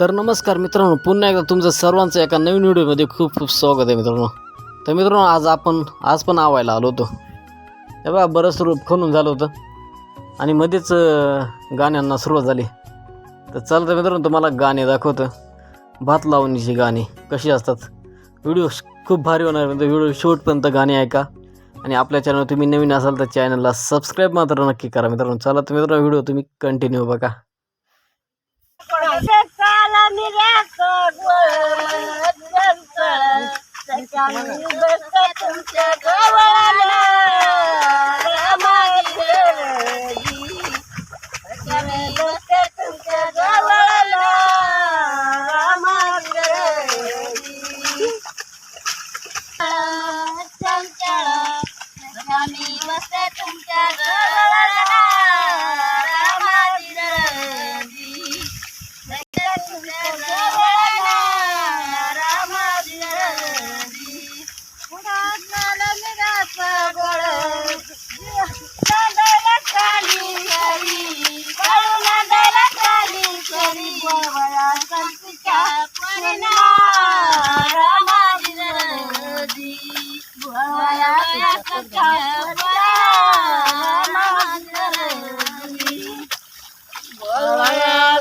तर नमस्कार मित्रांनो पुन्हा एकदा तुमचं सर्वांचं एका नवीन व्हिडिओमध्ये खूप खूप स्वागत आहे मित्रांनो. तर मित्रांनो आज आपण आज पण आवायला आलो होतो. हे बा बरंच रूप खणून झालं होतं. आणि मध्येच गाण्यांना सुरुवात झाली. तर चल तर मित्रांनो तुम्हाला गाणे दाखवतं. भात लावणीची गाणी कशी असतात? व्हिडिओ खूप भारी होणार म्हणजे व्हिडिओ शेवटपर्यंत गाणी ऐका. आणि आपल्या चॅनल तुम्ही नवीन असाल तर चॅनलला सबस्क्राईब मात्र नक्की करा मित्रांनो. चला तर मित्रांनो व्हिडिओ तुम्ही कंटिन्यू बघा. काला निराकर त्याच्यामुळे बसता तुमच्या गवळाला रामाजी त्याच्यामुळे बसता तुमच्या गवळाला रामाजी आम्ही तुमच्या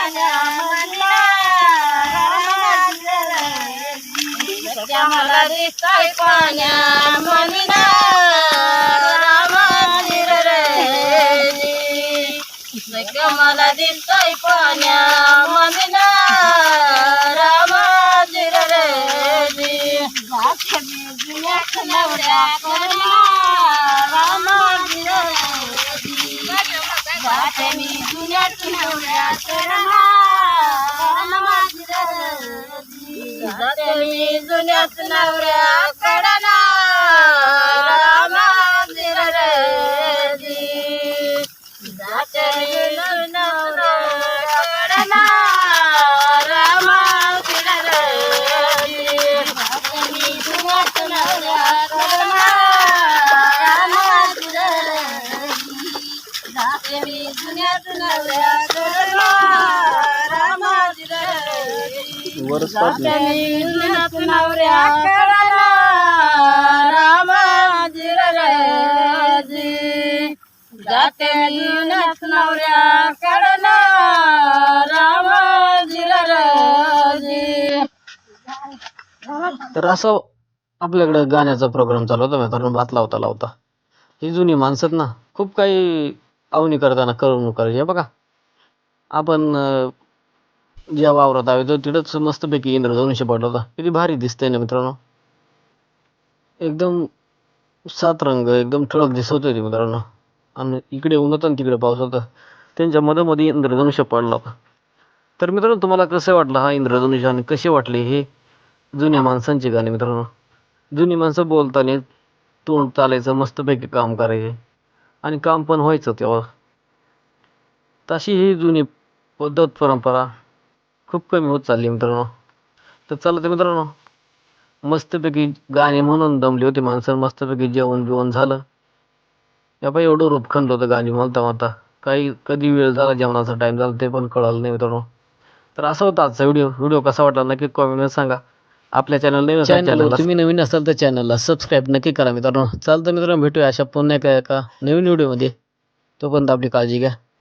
मला पाण्यामधल्या रामाजीर रे त्याच्यामुळे दिसतोय रामाजीर रे मला दिसतोय पाण्या ममिना रामाजीर रे मी नवऱ्या करला रामाजीर मी जुन्यात नवऱ्या करला रामाजीर जाते मी नवऱ्या कडना. जाते नवऱ्या कडला तर असं आपल्याकडं गाण्याचा प्रोग्राम चालू होता मित्रांनो भात लावता लावता. ही जुनी माणसं ना खूप काही आवनी करताना करमणूक करायची. बघा. आपण ज्या वावरात आहोत तिथंच मस्तपैकी इंद्रधनुष्य पडला होता. किती भारी दिसतंय ना मित्रांनो. एकदम सात रंग एकदम ठळक दिसत होते मित्रांनो. आणि इकडे ऊन आणि तिकडे पाऊस होता. त्यांच्या मधोमधी इंद्रधनुष्य पडला होता. तर मित्रांनो तुम्हाला कसं वाटलं हा इंद्रधनुष्य आणि कसे वाटले हे जुन्या माणसांचे गाणे मित्रांनो. जुनी माणसं बोलताना तोंड चालायचं मस्तपैकी काम करायचे. आणि काम पण व्हायचं तेव्हा. तशी ही जुनी पद्धत परंपरा खूप कमी होत चालली मित्रांनो. तर चला तर मित्रांनो मस्तपैकी गाणे म्हणून दमली होती माणसं मस्तपैकी जेवण बिवण झालं. या बाई एवढं रूपखंड होतं गाणी म्हणता म्हणता काही कधी वेळ झाला जेवणाचा टाईम झाला ते पण कळालं नाही मित्रांनो. तर असा होता आजचा व्हिडिओ व्हिडिओ कसा वाटला नक्की कॉमेंटमध्ये सांगा. आपल्या चॅनल नवीन चॅनल तुम्ही नवीन असाल तर चॅनलला सबस्क्राईब नक्की करा मित्रांनो. चालतं मित्रांनो भेटूया अशा पुन्हा एका एका नवीन व्हिडिओमध्ये तोपर्यंत आपली काळजी घ्या.